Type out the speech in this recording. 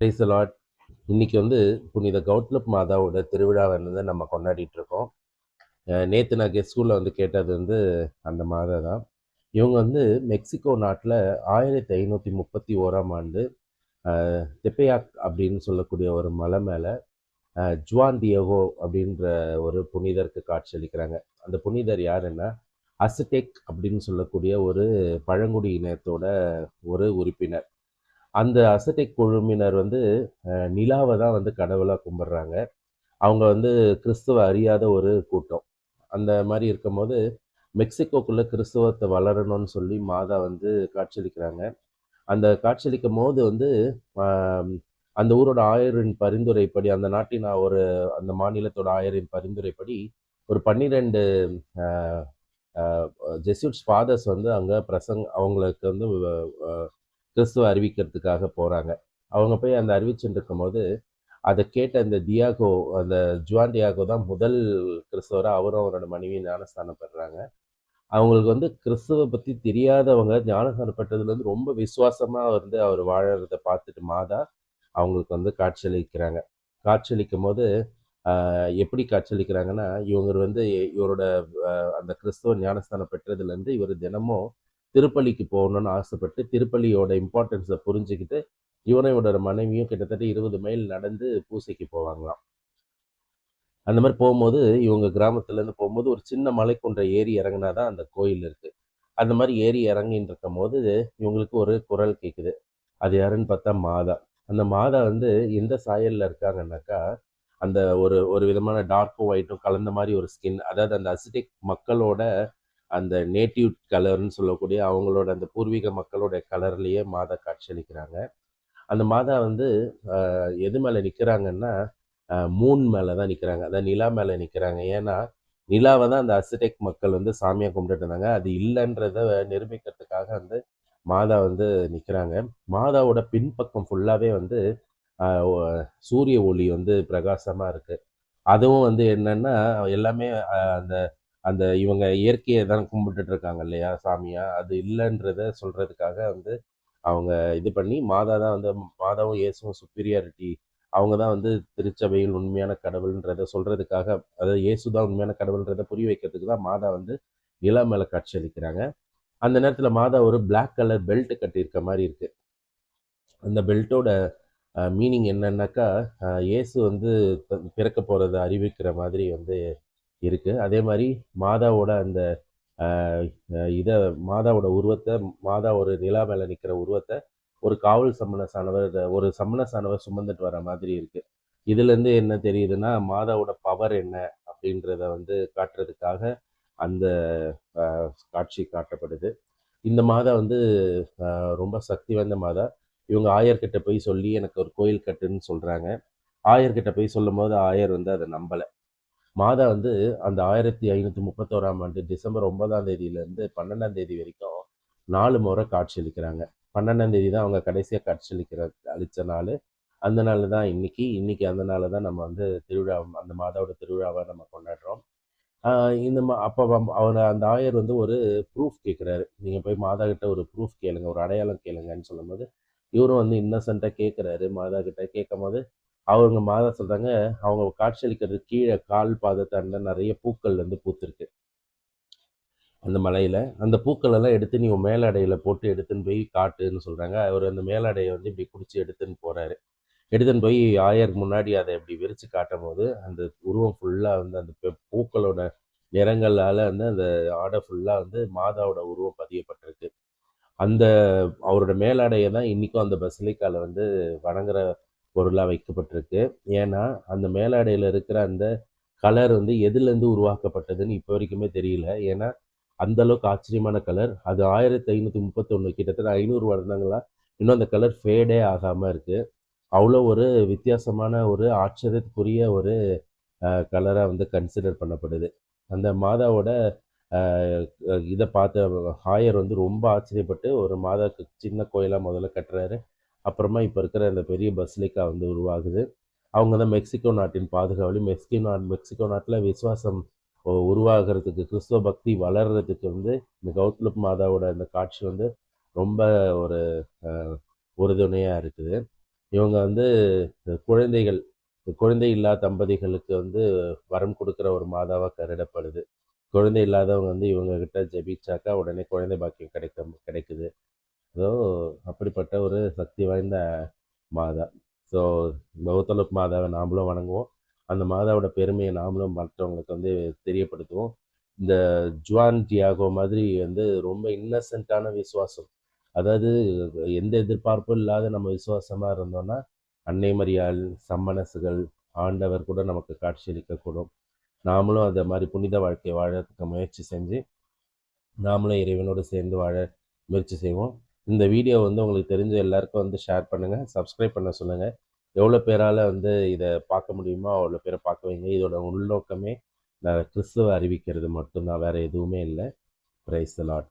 Price lot இன்னைக்கு வந்து புனித கௌட்லப் மாதாவோட திருவிழாவை வந்து நம்ம கொண்டாடிட்டு இருக்கோம். நேற்று நான் கெஸ்ட் ஸ்கூலில் வந்து கேட்டது வந்து அந்த மாதா தான் இவங்க வந்து மெக்சிகோ நாட்டில் ஆயிரத்தி ஐநூற்றி முப்பத்தி ஓராம் ஆண்டு திப்பையாக் தெப்பையாக் அப்படின்னு சொல்லக்கூடிய ஒரு மலை மேலே ஜுவான் டியகோ அப்படின்ற ஒரு புனிதருக்கு காட்சியளிக்கிறாங்க அந்த புனிதர் யாருன்னா அசடெக் அப்படின்னு சொல்லக்கூடிய ஒரு பழங்குடி இனத்தோட ஒரு உறுப்பினர். அந்த அசட்டிக் குழுமினர் வந்து நிலாவை தான் வந்து கடவுளாக கும்பிட்றாங்க. அவங்க வந்து கிறிஸ்துவ அறியாத ஒரு கூட்டம். அந்த மாதிரி இருக்கும்போது மெக்சிகோக்குள்ளே கிறிஸ்துவத்தை வளரணும்னு சொல்லி மாதா வந்து காட்சியளிக்கிறாங்க. அந்த காட்சியளிக்கும் போது வந்து அந்த ஊரோட ஆயரின் பரிந்துரைப்படி அந்த நாட்டின் ஒரு அந்த மாநிலத்தோட ஆயரின் பரிந்துரைப்படி ஒரு பன்னிரெண்டு ஜெஸ்யூட்ஸ் ஃபாதர்ஸ் வந்து அங்கே பிரசங் அவங்களுக்கு வந்து கிறிஸ்துவ அறிவிக்கிறதுக்காக போகிறாங்க அவங்க போய் அந்த அறிவிச்சுட்டு இருக்கும்போது அதை கேட்ட அந்த தியாகோ அந்த ஜுவான் தியாகோ தான் முதல் கிறிஸ்தவராக அவரும் அவரோட மனைவி ஞானஸ்தானம் பெறுறாங்க. அவங்களுக்கு வந்து கிறிஸ்துவை பற்றி தெரியாதவங்க ஞானஸ்தானம் பெற்றதுலேருந்து ரொம்ப விசுவாசமாக வந்து அவர் வாழறத பார்த்துட்டு மாதா அவங்களுக்கு வந்து காட்சியளிக்கிறாங்க. காட்சியளிக்கும் போது எப்படி காட்சியளிக்கிறாங்கன்னா இவங்க வந்து இவரோட அந்த கிறிஸ்துவ ஞானஸ்தானம் பெற்றதுலேருந்து இவர் தினமும் திருப்பலிக்கு போகணும்னு ஆசைப்பட்டு திருப்பலியோட இம்பார்ட்டன்ஸை புரிஞ்சுக்கிட்டு இவனையோட மனைவியும் கிட்டத்தட்ட இருபது மைல் நடந்து பூசைக்கு போவாங்களாம். அந்த மாதிரி போகும்போது இவங்க கிராமத்துலேருந்து போகும்போது ஒரு சின்ன மலைக்குன்ற ஏறி இறங்கினா தான் அந்த கோயில் இருக்குது அந்த மாதிரி ஏறி இறங்கின்னு இருக்கும் போது இவங்களுக்கு ஒரு குரல் கேட்குது அது யாருன்னு பார்த்தா மாதா. அந்த மாதா வந்து எந்த சாயலில் இருக்காங்கன்னாக்கா அந்த ஒரு ஒரு விதமான டார்க்கும் ஒயிட்டும் கலந்த மாதிரி ஒரு ஸ்கின் அதாவது அந்த அசிட்டிக் மக்களோட அந்த நேட்டிவ் கலர்னு சொல்லக்கூடிய அவங்களோட அந்த பூர்வீக மக்களோட கலர்லேயே மாதா காட்சியளிக்கிறாங்க அந்த மாதா வந்து எது மேலே நிற்கிறாங்கன்னா மூன் மேலே தான் நிற்கிறாங்க அதான் நிலா மேலே நிற்கிறாங்க ஏன்னா நிலாவை தான் அந்த அசிடெக் மக்கள் வந்து சாமியாக கும்பிட்டுட்டு இருந்தாங்க. அது இல்லைன்றத நிரூபிக்கிறதுக்காக வந்து மாதா வந்து நிற்கிறாங்க மாதாவோட பின்பக்கம் ஃபுல்லாகவே வந்து சூரிய ஒளி வந்து பிரகாசமாக இருக்குது அதுவும் வந்து என்னென்னா எல்லாமே அந்த அந்த இவங்க இயற்கையை தான் கும்பிட்டுட்டு இருக்காங்க இல்லையா சாமியா? அது இல்லைன்றத சொல்றதுக்காக வந்து அவங்க இது பண்ணி மாதா தான் வந்து மாதாவும் இயேசுவும் சுப்பீரியாரிட்டி அவங்க தான் வந்து திருச்சபையில் உண்மையான கடவுள்ன்றதை சொல்றதுக்காக அதாவது இயேசு தான் உண்மையான கடவுள்ன்றதை புரிய வைக்கிறதுக்கு தான் மாதா வந்து நிலா மேலே காட்சியளிக்கிறாங்க அந்த நேரத்தில் மாதா ஒரு பிளாக் கலர் பெல்ட் கட்டியிருக்க மாதிரி இருக்கு. அந்த பெல்ட்டோட மீனிங் என்னன்னாக்கா இயேசு வந்து பிறக்க போகிறத அறிவிக்கிற மாதிரி வந்து இருக்குது அதே மாதிரி மாதாவோட அந்த இதை மாதாவோட உருவத்தை மாதா ஒரு நிலா மேலே நிற்கிற உருவத்தை ஒரு காவல் சம்மனசானவர் ஒரு சம்மணசானவர் சுமந்துட்டு வர மாதிரி இருக்குது இதுலேருந்து என்ன தெரியுதுன்னா மாதாவோட பவர் என்ன அப்படின்றத வந்து காட்டுறதுக்காக அந்த காட்சி காட்டப்படுது. இந்த மாதா வந்து ரொம்ப சக்தி வாய்ந்த மாதா. இவங்க ஆயர்கிட்ட போய் சொல்லி எனக்கு ஒரு கோயில் கட்டுன்னு சொல்கிறாங்க ஆயர்கிட்ட போய் சொல்லும் போது ஆயர் வந்து அதை நம்பலை. மாதா வந்து அந்த ஆயிரத்தி ஐநூற்றி முப்பத்தோராம் ஆண்டு டிசம்பர் ஒன்பதாம் தேதியிலேருந்து பன்னெண்டாம் தேதி வரைக்கும் நாலு முறை காட்சியளிக்கிறாங்க பன்னெண்டாம் தேதி தான் அவங்க கடைசியாக காட்சியளிக்கிற அளித்த நாள். அந்த நாள் தான் இன்னைக்கு இன்னைக்கு அந்த நாள் தான் நம்ம வந்து திருவிழா அந்த மாதாவோட திருவிழாவை நம்ம கொண்டாடுறோம். இந்த மா அப்போ அவர் அந்த ஆயர் வந்து ஒரு ப்ரூஃப் கேட்குறாரு நீங்கள் போய் மாதா கிட்ட ஒரு ப்ரூஃப் கேளுங்க ஒரு அடையாளம் கேளுங்கன்னு சொல்லும்போது இவரும் வந்து இன்னசென்ட்டாக கேட்குறாரு மாதா கிட்ட கேட்கும் போது அவங்க மாதா சொல்கிறாங்க அவங்க காட்சியளிக்கிறது கீழே கால் பாதத்தாண்ட நிறைய பூக்கள் வந்து பூத்திருக்கு. அந்த மலையில அந்த பூக்கள் எல்லாம் எடுத்து நீ உன் மேலடையில போட்டு எடுத்துன்னு போய் காட்டுன்னு சொல்றாங்க. அவர் அந்த மேலடையை வந்து இப்படி பிடிச்சி எடுத்துன்னு போறாரு. எடுத்துன்னு போய் ஆயருக்கு முன்னாடி அதை இப்படி விரிச்சு காட்டும் போது அந்த உருவம் ஃபுல்லா வந்து அந்த பூக்களோட நிறங்களால வந்து அந்த ஆடை ஃபுல்லா வந்து மாதாவோட உருவம் பதியப்பட்டிருக்கு. அந்த அவரோட மேலாடையை தான் இன்னைக்கும் அந்த பசிலிக்காவில் வந்து வணங்குற பொருளாக வைக்கப்பட்டிருக்கு. ஏன்னா அந்த மேலாடையில் இருக்கிற அந்த கலர் வந்து எதுலேருந்து உருவாக்கப்பட்டதுன்னு இப்போ வரைக்குமே தெரியல. ஏன்னா அந்த அளவுக்கு ஆச்சரியமான கலர். அது ஆயிரத்தி ஐநூற்றி முப்பத்தொன்று கிட்டத்தட்ட ஐநூறு வருடங்களா இன்னும் அந்த கலர் ஃபேடே ஆகாமல் இருக்குது அவ்வளோ ஒரு வித்தியாசமான ஒரு ஆச்சரியத்துக்குரிய ஒரு கலராக வந்து கன்சிடர் பண்ணப்படுது. அந்த மாதாவோட இதை பார்த்த ஹாயர் வந்து ரொம்ப ஆச்சரியப்பட்டு ஒரு மாதாவுக்கு சின்ன கோயிலாக முதல்ல கட்டுறாரு. அப்புறமா இப்போ இருக்கிற அந்த பெரிய பஸ்லிக்கா வந்து உருவாகுது. அவங்க தான் மெக்சிகோ நாட்டின் பாதுகாவலி. மெக்சிகோ நாட் மெக்சிகோ நாட்டில் விசுவாசம் உருவாகிறதுக்கு கிறிஸ்துவ பக்தி வளர்றதுக்கு வந்து இந்த கௌதலப் மாதாவோட இந்த காட்சி வந்து ரொம்ப ஒரு உறுதுணையாக இருக்குது. இவங்க வந்து குழந்தைகள் குழந்தை இல்லா தம்பதிகளுக்கு வந்து வரம் கொடுக்குற ஒரு மாதாவாக கருடப்படுது குழந்தை இல்லாதவங்க வந்து இவங்க கிட்ட ஜெபிச்சாக்கா உடனே குழந்தை பாக்கியம் கிடைக்க கிடைக்குது. ஸோ அப்படிப்பட்ட ஒரு சக்தி வாய்ந்த மாதா. ஸோ பௌத்தலப் மாதாவை நாமளும் வணங்குவோம். அந்த மாதாவோட பெருமையை நாமளும் மற்றவங்களுக்கு வந்து தெரியப்படுத்துவோம். இந்த ஜுவான் டியாகோ மாதிரி வந்து ரொம்ப இன்னசென்ட்டான விசுவாசம். அதாவது எந்த எதிர்பார்ப்பும் இல்லாத நம்ம விசுவாசமாக இருந்தோம்னா அன்னை மரியாள் சம்மனசுகள் ஆண்டவர் கூட நமக்கு காட்சியளிக்கக்கூடும் நாமளும் அதை மாதிரி புனித வாழ்க்கை வாழறதுக்கு முயற்சி செஞ்சு நாமளும் இறைவனோடு சேர்ந்து வாழ முயற்சி செய்வோம். இந்த வீடியோ வந்து உங்களுக்கு தெரிஞ்ச எல்லாருக்கும் வந்து ஷேர் பண்ணுங்கள் சப்ஸ்கிரைப் பண்ண சொல்லுங்கள் எவ்வளோ பேரால் வந்து இதை பார்க்க முடியுமோ அவ்வளோ பேரை பார்க்க வைங்க. இதோட உள்நோக்கமே நான் கிறிஸ்துவ அறிவிக்கிறது மட்டும்தான் வேறு எதுவுமே இல்லை. Price lot